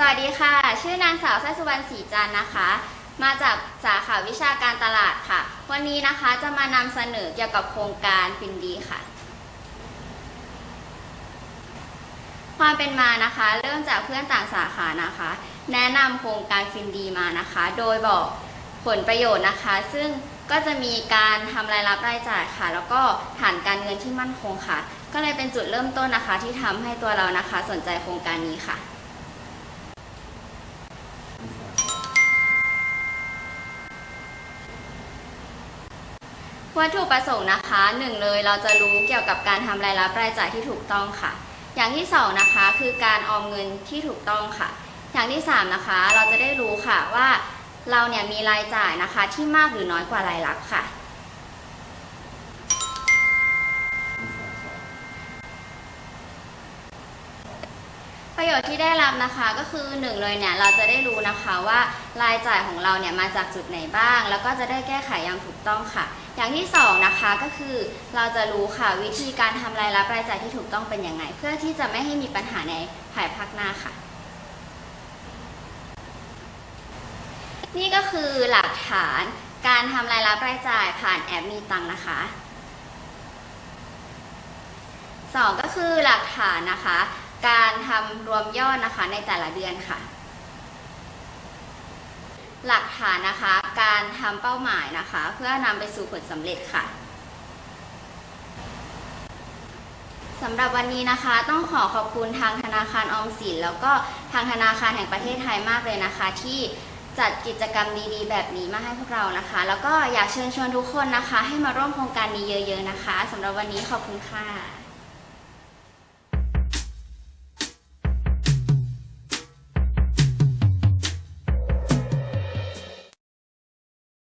สวัสดีค่ะ ชื่อนางสาวไส้สุวรรณศรีจันนะคะ มาจากสาขาวิชาการตลาดค่ะ วันนี้นะคะจะมานำเสนอเกี่ยวกับโครงการฟินดีค่ะ ความเป็นมานะคะ เริ่มจากเพื่อนต่างสาขานะคะ แนะนำโครงการฟินดีมานะคะ โดยบอกผลประโยชน์นะคะ ซึ่งก็จะมีการทำรายรับรายจ่ายค่ะ แล้วก็ฐานการเงินที่มั่นคงค่ะ ก็เลยเป็นจุดเริ่มต้นนะคะ ที่ทำให้ตัวเรานะคะ สนใจโครงการนี้ค่ะ วัตถุประสงค์นะคะหนึ่งเลยเราจะรู้เกี่ยวกับการทำรายรับรายจ่ายที่ถูกต้องค่ะ อย่างที่สองนะคะคือการออมเงินที่ถูกต้องค่ะ อย่างที่สามนะคะเราจะได้รู้ค่ะว่าเราเนี่ยมีรายจ่ายนะคะที่มากหรือน้อยกว่ารายรับค่ะ ประโยชน์ที่ได้รับนะคะก็คือหนึ่งเลยเนี่ยเราจะได้รู้นะคะว่ารายจ่ายของเราเนี่ยมาจากจุดไหนบ้าง แล้วก็จะได้แก้ไขอย่างถูกต้องค่ะ อย่างที่สองนะคะก็คือเราจะรู้ค่ะวิธีการทำรายรับรายจ่ายที่ถูกต้องเป็นยังไง เพื่อที่จะไม่ให้มีปัญหาในภายภาคหน้าค่ะ นี่ก็คือหลักฐานการทำรายรับรายจ่ายผ่านแอปมีตังนะคะสองก็คือหลักฐานนะคะ การทำรวมยอดนะคะในแต่ละเดือนค่ะ หลักฐานนะคะ การทำเป้าหมายนะคะ เพื่อนำไปสู่ผลสำเร็จค่ะสำหรับวันนี้นะคะ ต้องขอขอบคุณทางธนาคารออมสินแล้วก็ทางธนาคารแห่งประเทศไทยมากเลยนะคะ ที่จัดกิจกรรมดีๆ แบบนี้มาให้พวกเรานะคะ แล้วก็อยากเชิญชวนทุกคนนะคะ ให้มาร่วมโครงการนี้เยอะ ๆ นะคะสำหรับวันนี้ขอบคุณค่ะ